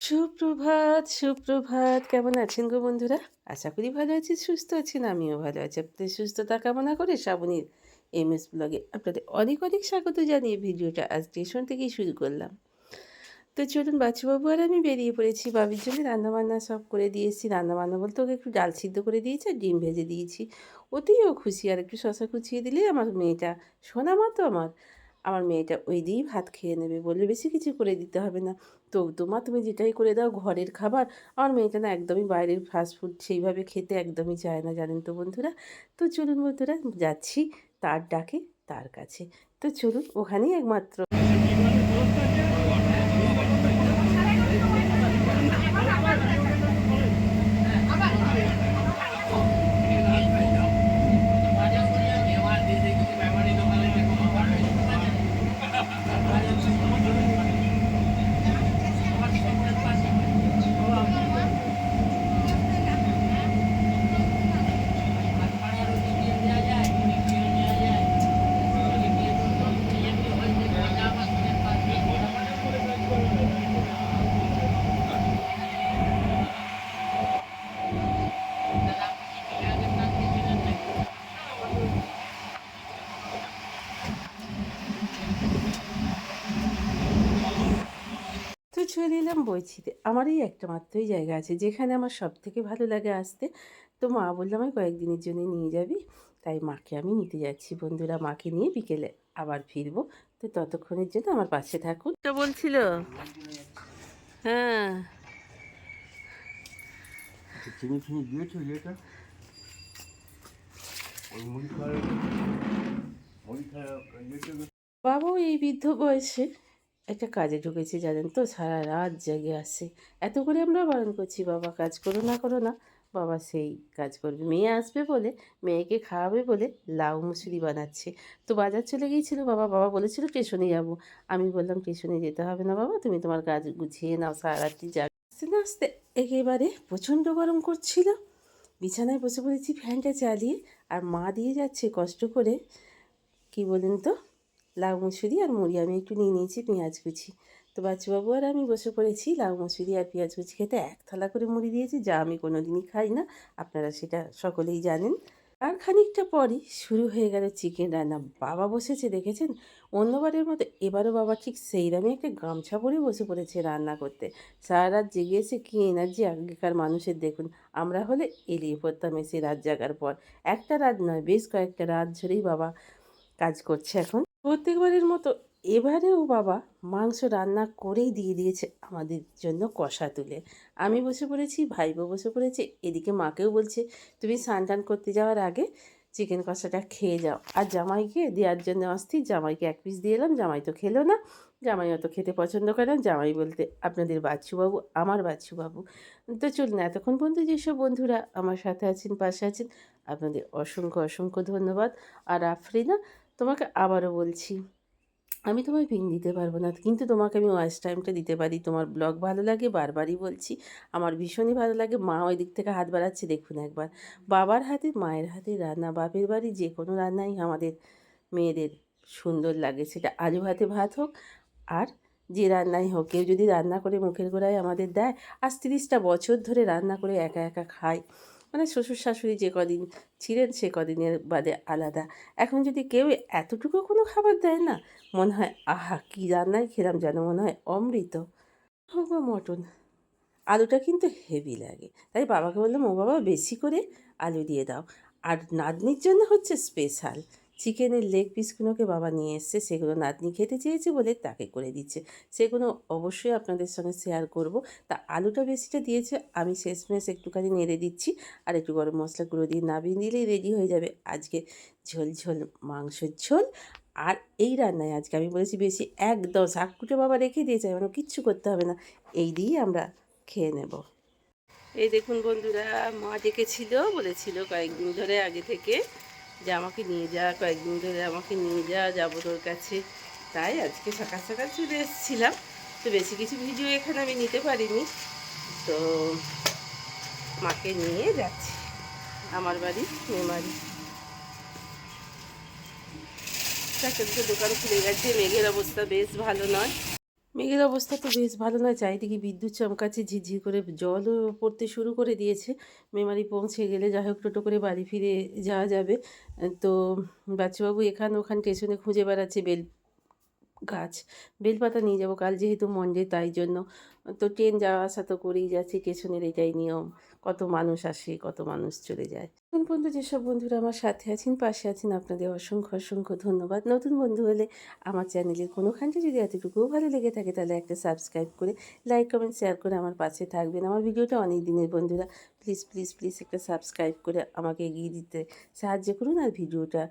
সুপ্রভাত, সুপ্রভাত। কেমন আছেন গো বন্ধুরা? আশা করি ভালো আছি সুস্থ আছেন। আমিও ভালো আছি। আপনাদের সুস্থতা কামনা করে শ্রাবণীর এমএস ব্লগে আপনাদের অনেক, অনেক স্বাগত জানিয়ে ভিডিওটা আজ স্টেশন থেকেই শুরু করলাম। তো চলুন বাচ্চুবাবু আর আমি বেরিয়ে পড়েছি। বাবির জন্য রান্নাবান্না সব করে দিয়েছি। রান্নাবান্না বলতে ওকে একটু ডাল সিদ্ধ করে দিয়েছি আর ডিম ভেজে দিয়েছি। ওতেই ও খুশি আর একটু শশা কুচিয়ে দিলেই আমার মেয়েটা সোনা মা তো আমার। আমার মেয়েটা ওই দিয়েই ভাত খেয়ে নেবে। বললে বেশি কিছু করে দিতে হবে না। তো তোমা তুমি যেটাই করে দাও, ঘরের খাবার। আমার মেয়েটা না একদমই বাইরের ফাস্টফুড সেইভাবে খেতে একদমই চায় না, জানেন তো বন্ধুরা। তো চলুন বন্ধুরা, যাচ্ছি তার ডাকে তার কাছে। তো চলুন, ওখানেই একমাত্র। বইছিতে আমারই একটা মাত্রই জায়গা আছে যেখানে আমার সব থেকে ভালো লাগে আসতে। তো মা বলল আমায় কয়েকদিনের জন্য নিয়ে যাবি। তাই মাকে আমি নিতে যাচ্ছি। বন্ধুরা মাকে নিয়ে বিকেলে আবার ফিরবো। তো ততক্ষণের জন্য আমার পাশে থাকুন। তো বলছিল হ্যাঁ। আচ্ছা, বাবাও এই বৃদ্ধ বয়সে একটা কাজে ঢুকেছি, জানেন তো? সারা রাত জেগে আসে এত করে আমরা বারণ করছি, বাবা কাজ করো না করো না। বাবা সেই কাজ করবে। মেয়ে আসবে বলে, মেয়েকে খাওয়াবে বলে লাউ মুসুরি বানাচ্ছে। তো বাজার চলে গিয়েছিল বাবা। বাবা বলেছিল, স্টেশনে যাব। আমি বললাম, স্টেশনে যেতে হবে না বাবা, তুমি তোমার কাজ গুছিয়ে নাও, সারা রাত্রি যা আস্তে না আস্তে একেবারে প্রচণ্ড গরম করছিল। বিছানায় বসে পড়েছি, ফ্যানটা চালিয়ে। আর মা দিয়ে যাচ্ছে কষ্ট করে, কি বলেন তো? লাউ মুসুরি আর মুড়ি। আমি একটু নিয়ে নিয়েছি পেঁয়াজ কুচি। তো বাচ্চুবাবু আর আমি বসে পড়েছি লাউ মুসুরি আর পেঁয়াজ কুচি খেতে। এক থালা করে মুড়ি দিয়েছি, যা আমি কোনো দিনই খাই না। আপনারা সেটা সকলেই জানেন। আর খানিকটা পরই শুরু হয়ে গেল চিকেন রান্না। বাবা বসেছে, দেখেছেন? অন্যবারের মতো এবারও বাবা ঠিক সেই দামে একটা গামছা পরে বসে পড়েছে রান্না করতে। সারা রাত জেগে এসে কী এনার্জি আগেকার মানুষের, দেখুন। আমরা হলে এলিয়ে পড়তাম এসে রাত জাগার পর। একটা রাত নয়, বেশ কয়েকটা রাত ধরেই বাবা কাজ করছে এখন। প্রত্যেকবারের মতো এবারেও বাবা মাংস রান্না করেই দিয়ে দিয়েছে আমাদের জন্য কষা তুলে। আমি বসে পড়েছি, ভাইবো বসে পড়েছে, এদিকে মাকেও বলছে, তুমি স্নান করতে যাওয়ার আগে চিকেন কষাটা খেয়ে যাও। আর জামাইকে দেওয়ার জন্য অস্থির জামাইকে এক পিস দিয়ে এলাম, জামাই তো খেলো না। জামাই অত খেতে পছন্দ করে না। জামাই বলতে, আপনাদের বাচ্চুবাবু আমার বাচ্চুবাবু তো চলুন, এতক্ষণ পর্যন্ত যেসব বন্ধুরা আমার সাথে আছেন, পাশে আছেন, আপনাদের অসংখ্য অসংখ্য ধন্যবাদ। আর আফরিনা তোমাকে আবারও বলছি, আমি তোমায় পিন দিতে পারব না। কিন্তু তোমাকে আমি ওয়াইস টাইমটা দিতে পারি। তোমার ব্লগ ভালো লাগে, বারবারই বলছি। আমার ভীষণই ভালো লাগে। মা ওই দিক থেকে হাত বাড়াচ্ছে, দেখুন একবার। বাবার হাতে, মায়ের হাতে রান্না, বাপের বাড়ি যে কোনো রান্নাই আমাদের মেয়েদের সুন্দর লাগে। সেটা আলু ভাতে ভাত হোক, আর যে রান্নাই হোক, কেউ যদি রান্না করে মুখের গোড়ায় আমাদের দেয় আজ তিরিশটা বছর ধরে রান্না করে একা একা খায় মানে শ্বশুর শাশুড়ি যে কদিন ছিলেন সে কদিনের বাদে আলাদা। এখন যদি কেউ এতটুকু কোনো খাবার দেয় না, মনে হয়, আহা, কী রান্নায় খেলাম যেন মনে হয় অমৃত। হোক বা মটন। আলুটা কিন্তু হেভি লাগে। তাই বাবাকে বললাম, ও বাবা, বেশি করে আলু দিয়ে দাও। আর নাতনির জন্য হচ্ছে স্পেশাল। চিকেনের লেগ পিসগুলোকে বাবা নিয়ে এসছে, সেগুলো নাতনি খেতে চেয়েছে বলে তাকে করে দিচ্ছে। সেগুলো অবশ্যই আপনাদের সঙ্গে শেয়ার করব। তা আলুটা বেশিটা দিয়েছে, আমি শেষমেশ একটুখানি নেড়ে দিচ্ছি আর একটু গরম মশলা গুঁড়ো দিয়ে নাবিয়ে দিলেই রেডি হয়ে যাবে আজকে ঝোল ঝোল, মাংসের ঝোল। আর এই রান্নায় আজকে আমি বলেছি বেশি একদম শাককুটে বাবা রেখে দিয়েছে মানে কিচ্ছু করতে হবে না। এই দিয়েই আমরা খেয়ে নেব। এই দেখুন বন্ধুরা, মা ডেকেছিল, বলেছিল কয়েকদিন ধরে আগে থেকে। যে আমাকে নিয়ে যা, কয়েকদিন ধরে আমাকে নিয়ে যা, যাব তোর কাছে। তাই আজকে সকাল সকাল চলে এসেছিলাম। তো বেশি কিছু ভিডিও এখানে আমি নিতে পারিনি। তো মাকে নিয়ে যাচ্ছি। আমার বাড়ি মেমারি চারটে দোকান খুলে গেছে। মেঘের অবস্থা বেশ ভালো নয়। মেঘের অবস্থা তো বেশ ভালো নয়। চারিদিকে বিদ্যুৎ চমকাচ্ছে, ঝিরঝির করে জলও পড়তে শুরু করে দিয়েছে। মেমারি পৌঁছে গেলে যাই হোক টোটো করে বাড়ি ফিরে যাওয়া যাবে। তো বাচ্চাবাবু এখান ওখান স্টেশনে খুঁজে বেড়াচ্ছে বেল গাছ। বেলপাতা নিয়ে যাব, কাল যেহেতু মন্ডে তাই জন্য। তো ট্রেন যাওয়া আসা তো করেই যাচ্ছে স্টেশনের এটাই নিয়ম। কত মানুষ আসে, কত মানুষ চলে যায়। নতুন বন্ধু যেসব বন্ধুরা আমার সাথে আছেন, পাশে আছেন, আপনাদের অসংখ্য অসংখ্য ধন্যবাদ। নতুন বন্ধু হলে আমার চ্যানেলের কোনোখানটা যদি এতটুকুও ভালো লেগে থাকে, তাহলে একটা সাবস্ক্রাইব করে, লাইক, কমেন্ট, শেয়ার করে আমার পাশে থাকবেন। আমার ভিডিওটা অনেক দিনের বন্ধুরা, প্লিজ প্লিজ প্লিজ একটা সাবস্ক্রাইব করে আমাকে এগিয়ে দিতে সাহায্য করুন। আর ভিডিওটা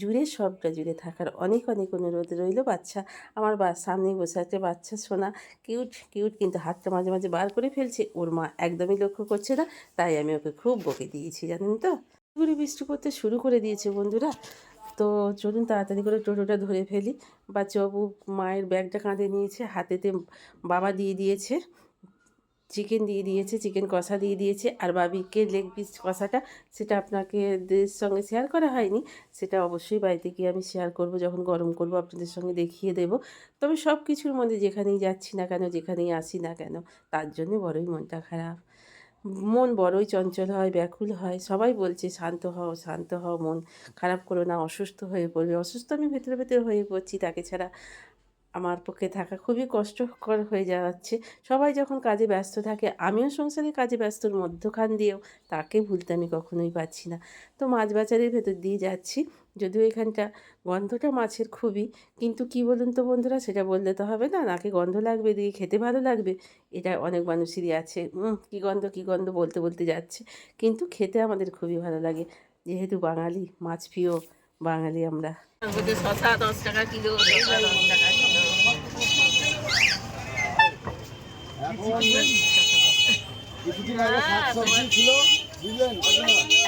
জুড়ে, সবটা জুড়ে থাকার অনেক অনেক অনুরোধ রইল। বাচ্চা, আমার বা সামনেই বসে আছে বাচ্চা শোনা কিউট কিউট কিন্তু হাতটা মাঝে মাঝে বার করে ফেলছে। ওর মা একদমই লক্ষ্য করছে না, তাই আমি ওকে খুব বকে দিয়েছি, জানেন তো? ঘুরে বৃষ্টি পড়তে শুরু করে দিয়েছে বন্ধুরা। তো চলুন তাড়াতাড়ি করে টোটোটা ধরে ফেলি। বাচ্চাবাবু মায়ের ব্যাগটা কাঁধে নিয়েছে, হাতেতে বাবা দিয়ে দিয়েছে। চিকেন দিয়ে দিয়েছে, চিকেন কষা দিয়ে দিয়েছে। আর বাবিকে লেগ পিস কষাটা, সেটা আপনাকে সঙ্গে শেয়ার করা হয়নি, সেটা অবশ্যই বাড়িতে গিয়ে আমি শেয়ার করব, যখন গরম করব আপনাদের সঙ্গে দেখিয়ে দেব। তবে সব কিছুর মধ্যে যেখানেই যাচ্ছি না কেন, যেখানেই আসি না কেন, তার জন্য বড়ই মনটা খারাপ। মন বড়ই চঞ্চল হয়, ব্যাকুল হয়, সবাই বলছে শান্ত হও শান্ত হও, মন খারাপ করো না, অসুস্থ হয়ে পড়বে। অসুস্থ আমি ভেতরে ভেতরে হয়ে পড়ছি, তাকে ছাড়া আমার পক্ষে থাকা খুবই কষ্টকর হয়ে যাচ্ছে। সবাই যখন কাজে ব্যস্ত থাকে, আমিও সংসারে কাজে ব্যস্তর মধ্যখান দিয়েও তাকে ভুলতে আমি কখনোই পাচ্ছি না। তো মাছ বাজারের ভেতর দিয়ে যাচ্ছি। যদিও এখানটা গন্ধটা মাছের খুবই, কিন্তু কি বলুন তো বন্ধুরা, সেটা বললে তো হবে না, নাকে গন্ধ লাগবে, দিয়ে খেতে ভালো লাগবে, এটা অনেক মানুষেরই আছে। কী গন্ধ কী গন্ধ বলতে বলতে যাচ্ছে। কিন্তু খেতে আমাদের খুবই ভালো লাগে। যেহেতু বাঙালি, মাছ প্রিয় বাঙালি আমরা। শশা দশ টাকা কিলো দশ টাকা।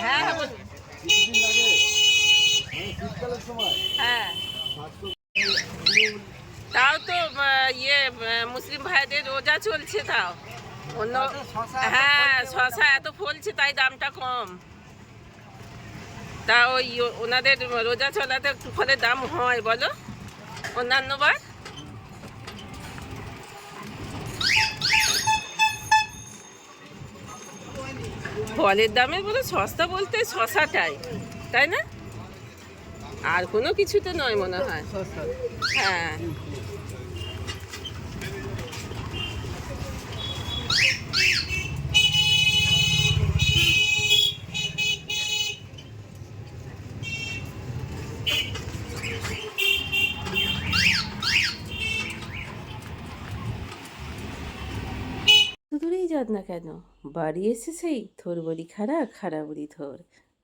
হ্যাঁ হ্যাঁ তাও তো ইয়ে মুসলিম ভাইদের রোজা চলছে তাও। অন্য হ্যাঁ শশা এত ফলছে, তাই দামটা কম। তা ওই ওনাদের রোজা চলাতে একটু ফলের দাম হয়, বলো? অন্যান্য ফলের দামে বলে সস্তা বলতে শশাটাই তাই না? আর কোনো কিছু তো নয় মনে হয়। হ্যাঁ। দূরেই না কেন? বাড়ি এসে সেই থোর বলি খাড়া খাড়া বলি থোর।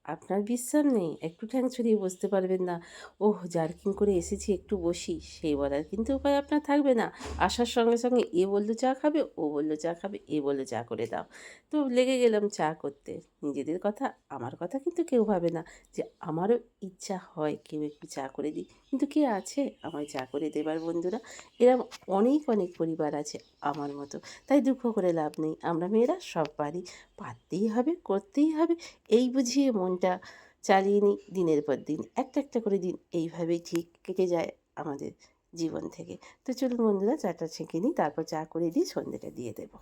আপনার বিশ্রাম নেই, একটু ঠ্যাং ছড়িয়ে বসতে পারবেন না। ওহ, জার্কিং করে এসেছি, একটু বসি। সেই বলার কিন্তু উপায় আপনার থাকবে না। আসার সঙ্গে সঙ্গে এ বলল চা খাবে, ও বলল চা খাবে, এ বলল চা করে দাও। তো লেগে গেলাম চা করতে। নিজেদের কথা, আমার কথা কিন্তু কেউ ভাবে না যে আমারও ইচ্ছা হয় কেউ একটু চা করে দিই কিন্তু কে আছে আমায় চা করে দেবার বন্ধুরা? এরম অনেক অনেক পরিবার আছে আমার মতো। তাই দুঃখ করে লাভ নেই। আমরা মেয়েরা সব পারি পারতেই হবে, করতেই হবে। এই বুঝিয়ে মনটা চালিয়ে নিই, দিনের পর দিন। একটা একটা করে দিন এইভাবেই ঠিক কেটে যায় আমাদের জীবন থেকে। তো চলুন বন্ধুরা, চাটা ছেঁকে নিই, তারপর চা করে দিই সন্ধ্যেটা দিয়ে দেবো।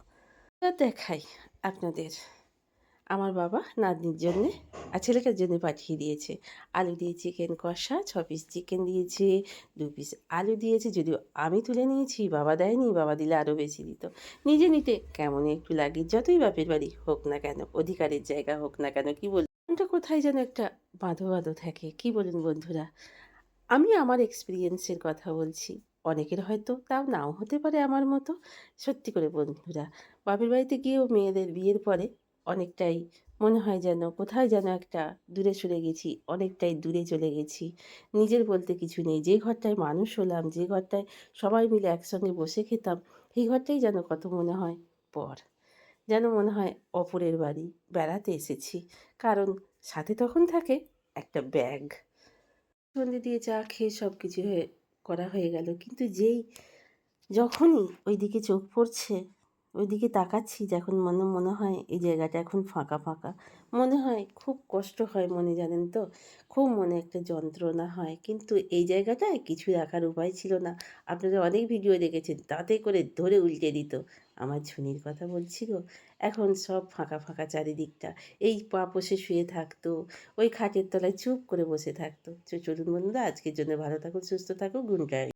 তো দেখাই আপনাদের। আমার বাবা নাতনির জন্যে আর ছেলেটার জন্য পাঠিয়ে দিয়েছে। আলু দিয়ে চিকেন কষা, ছ পিস চিকেন দিয়েছে, দু পিস আলু দিয়েছে, যদিও আমি তুলে নিয়েছি, বাবা দেয়নি, বাবা দিলে আরও বেশি দিত। নিজে নিতে কেমন একটু লাগে, যতই বাপের বাড়ি হোক না কেন, অধিকারের জায়গা হোক না কেন, কি বল মনটা কোথায় যেন একটা বাঁধো বাঁধো থাকে, কি বলুন বন্ধুরা? আমি আমার এক্সপিরিয়েন্সের কথা বলছি। অনেকের হয়তো তাও নাও হতে পারে আমার মতো, সত্যি করে বন্ধুরা। বাপের বাড়িতে গিয়েও মেয়েদের বিয়ের পরে অনেকটাই মনে হয় যেন কোথায় যেন একটা দূরে সরে গেছি, অনেকটাই দূরে চলে গেছি। নিজের বলতে কিছু নেই। যে ঘরটায় মানুষ হলাম, যে ঘরটায় সবাই মিলে একসঙ্গে বসে খেতাম সেই ঘরটাই যেন কত মনে হয় পর। যেন মনে হয় অপরের বাড়ি বেড়াতে এসেছি। কারণ সাথে তখন থাকে একটা ব্যাগ। সন্ধে দিয়ে চা খেয়ে সব কিছু হয়ে করা হয়ে গেল। কিন্তু যেই যখনই ওই দিকে চোখ পড়ছে ওইদিকে তাকাচ্ছি যখন মনে মনে হয় এই জায়গাটা এখন ফাঁকা ফাঁকা। মনে হয় খুব কষ্ট হয় মনে, জানেন তো? খুব মনে একটা যন্ত্রণা হয়। কিন্তু এই জায়গাটায় কিছু রাখার উপায় ছিল না। আপনারা অনেক ভিডিও দেখেছেন, তাতে করে ধরে উল্টে দিত। আমার ঝুনির কথা বলছিল, এখন সব ফাঁকা ফাঁকা চারিদিকটা। এই পা পোষে শুয়ে থাকতো, ওই খাটের তলায় চুপ করে বসে থাকতো। চলুন বন্ধুরা, আজকের জন্য ভালো থাকুন, সুস্থ থাকুন, গুড নাইট।